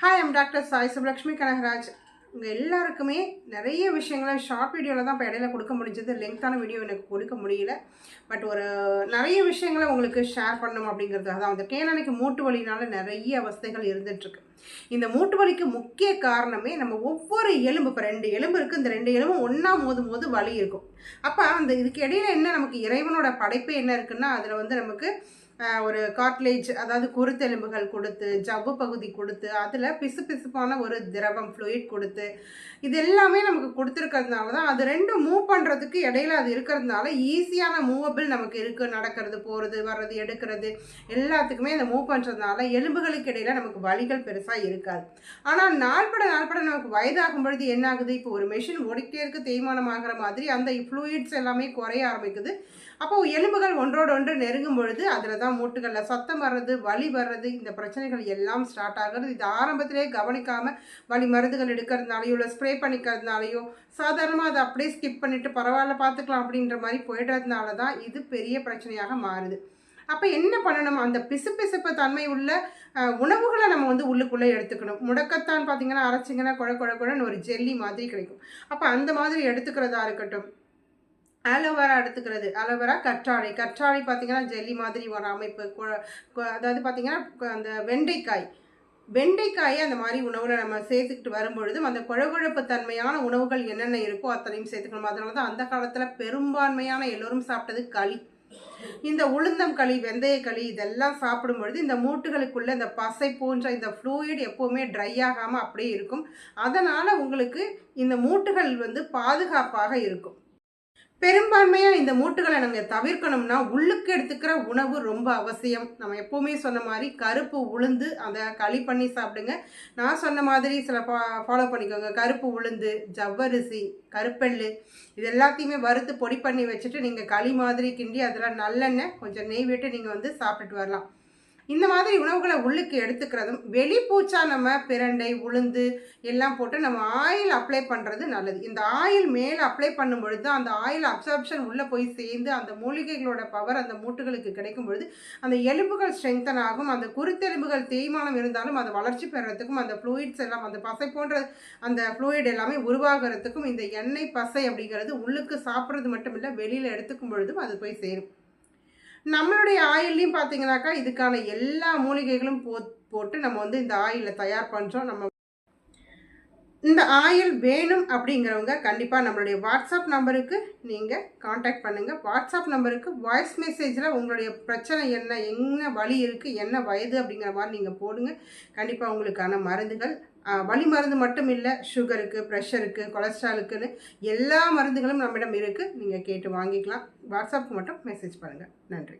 Hi am doctor Sai Subbulakshmi Kanagaraj உங்கள் எல்லாருக்குமே நிறைய விஷயங்களை ஷார்ட் வீடியோவில் தான் இப்போ இடையில கொடுக்க முடிஞ்சது. லெங்க்தான வீடியோ எனக்கு கொடுக்க முடியல. பட் ஒரு நிறைய விஷயங்களை உங்களுக்கு ஷேர் பண்ணணும் அப்படிங்கிறது அதான். அந்த ஏன்னா மூட்டு வலினால நிறைய அவஸ்தைகள் இருந்துகிட்ருக்கு இந்த மூட்டு வலிக்கு முக்கிய காரணமே நம்ம ஒவ்வொரு எலும்பு இப்போ ரெண்டு எலும்பு இருக்குது இந்த ரெண்டு எலும்பும் ஒன்றா மோதும் போது வலி இருக்கும். அப்போ அந்த இதுக்கு இடையில என்ன நமக்கு இறைவனோட படைப்பு என்ன இருக்குன்னா அதில் வந்து நமக்கு ஒரு கார்ட்லேஜ் அதாவது குருத்தெலும்புகள் கொடுத்து ஜவ்வு பகுதி கொடுத்து அதில் பிசு பிசுப்பான ஒரு திரவம் ஃப்ளூயிட் கொடுத்து இது எல்லாமே நமக்கு கொடுத்துருக்கிறதுனால தான் அது ரெண்டும் மூவ் பண்ணுறதுக்கு இடையில அது இருக்கிறதுனால ஈஸியான மூவபிள் நமக்கு இருக்குது நடக்கிறது போகிறது வர்றது எடுக்கிறது எல்லாத்துக்குமே அந்த மூவ் பண்ணுறதுனால எலும்புகளுக்கு இடையில நமக்கு வலிகள் பெருசாக இருக்காது. ஆனால் நாள்பட நாள்பட நமக்கு வயதாகும் பொழுது என்ன ஆகுது? இப்போ ஒரு மெஷின் ஓடிக்கிட்டே இருக்க தேய்மானம் ஆகிற மாதிரி அந்த ஃப்ளூயிட்ஸ் எல்லாமே குறைய ஆரம்பிக்குது. அப்போ எலும்புகள் ஒன்றோடு ஒன்று நெருங்கும் பொழுது அதில் தான் மூட்டுகளில். சத்தம் வர்றது வலி வர்றது இந்த பிரச்சனைகள் எல்லாம் ஸ்டார்ட் ஆகிறது. இது ஆரம்பத்திலே கவனிக்காமல் வலி மருந்துகள் எடுக்கிறதுனாலையோ இல்லை ஸ்ப்ரே பண்ணிக்கிறதுனாலையோ சாதாரணமாக அதை அப்படியே ஸ்கிப் பண்ணிவிட்டு பரவாயில்ல பார்த்துக்கலாம் அப்படின்ற மாதிரி போயிடுறதுனால தான் இது பெரிய பிரச்சனையாக மாறுது. அப்போ என்ன பண்ணணும்? அந்த பிசுப்பிசுப்பு தன்மை உள்ள உணவுகளை நம்ம வந்து உள்ளுக்குள்ளே எடுத்துக்கணும். முடக்கத்தான் பார்த்தீங்கன்னா அரைச்சிங்கன்னா குழ குழ குழன்னு ஒரு ஜெல்லி மாதிரி கிடைக்கும். அப்போ அந்த மாதிரி எடுத்துக்கிறதா இருக்கட்டும். ஆலோவேரா எடுத்துக்கிறது. ஆலோவேரா கற்றாழை. கற்றாழை பார்த்தீங்கன்னா ஜெல்லி மாதிரி ஒரு அமைப்பு. அதாவது பார்த்தீங்கன்னா அந்த வெண்டைக்காய். வெண்டைக்காயை அந்த மாதிரி உணவில் நம்ம சேர்த்துக்கிட்டு வரும்பொழுதும் அந்த குழகுழப்பு தன்மையான உணவுகள் என்னென்ன இருக்கோ அத்தனையும் சேர்த்துக்கணும். அதனால தான் அந்த காலத்தில் பெரும்பான்மையான எல்லோரும் சாப்பிட்டது களி. இந்த உளுந்தம் களி வெந்தய களி இதெல்லாம் சாப்பிடும் பொழுது இந்த மூட்டுகளுக்குள்ள இந்த பசை போன்ற இந்த ஃப்ளூயிட் எப்போவுமே ட்ரை ஆகாமல் அப்படியே இருக்கும். அதனால் உங்களுக்கு இந்த மூட்டுகள் வந்து பாதுகாப்பாக இருக்கும். பெரும்பான்மையாக இந்த மூட்டுகளை நாங்கள் தவிர்க்கணும்னா உள்ளுக்கு எடுத்துக்கிற உணவு ரொம்ப அவசியம். நம்ம எப்போவுமே சொன்ன மாதிரி கருப்பு உளுந்து அதை களி பண்ணி சாப்பிடுங்க. நான் சொன்ன மாதிரி சில ஃபா ஃபாலோ பண்ணிக்கோங்க. கருப்பு உளுந்து ஜவ்வரிசி கருப்பெள்ளு இது எல்லாத்தையுமே வறுத்து பொடி பண்ணி வச்சுட்டு நீங்கள் களி மாதிரி கிண்டி அதில் நல்லெண்ணெய் கொஞ்சம் நெய் விட்டு நீங்கள் வந்து சாப்பிட்டுட்டு வரலாம். இந்த மாதிரி உணவுகளை உள்ளுக்கு எடுத்துக்கிறதும் வெளிப்பூச்சா நம்ம பிரண்டை உளுந்து எல்லாம் போட்டு நம்ம ஆயில் அப்ளை பண்ணுறது நல்லது. இந்த ஆயில் மேலே அப்ளை பண்ணும் பொழுது தான் அந்த ஆயில் அப்சார்ப்ஷன் உள்ளே போய் சேர்ந்து அந்த மூலிகைகளோட பவர் அந்த மூட்டுகளுக்கு கிடைக்கும் பொழுது அந்த எலும்புகள் ஸ்ட்ரெங்தன் ஆகும். அந்த குருத்தெலும்புகள் தேய்மானம் இருந்தாலும் அதை வளர்ச்சி பெறுறதுக்கும் அந்த ஃப்ளூயிட்ஸ் எல்லாம் அந்த பசை போன்ற அந்த ஃப்ளூயிட் எல்லாமே உருவாகிறதுக்கும் இந்த எண்ணெய் பசை அப்படிங்கிறது உள்ளுக்கு சாப்பிட்றது மட்டும் இல்லை வெளியில் எடுத்துக்கும் பொழுதும் அது போய் சேரும். நம்மளுடைய ஆயில்லையும் பார்த்தீங்கன்னாக்கா இதுக்கான எல்லா மூலிகைகளும் போ போட்டு நம்ம வந்து இந்த ஆயிலை தயார் பண்ணுறோம் நம்ம இந்த ஆயில் வேணும் அப்படிங்கிறவங்க கண்டிப்பாக நம்மளுடைய வாட்ஸ்அப் நம்பருக்கு நீங்கள் காண்டாக்ட் பண்ணுங்கள் வாட்ஸ்அப் நம்பருக்கு வாய்ஸ் மெசேஜில் உங்களுடைய பிரச்சனை என்ன என்ன வலி இருக்குது என்ன வயது அப்படிங்கிற மாதிரி நீங்கள் போடுங்க. கண்டிப்பாக உங்களுக்கான மருந்துகள் வலி மருந்து மட்டும் இல்லை சுகருக்கு ப்ரெஷருக்கு கொலஸ்ட்ராலுக்குன்னு எல்லா மருந்துகளும் நம்மிடம் இருக்குது நீங்கள் கேட்டு வாங்கிக்கலாம். வாட்ஸ்அப்புக்கு மட்டும் மெசேஜ் பண்ணுங்கள் நன்றி.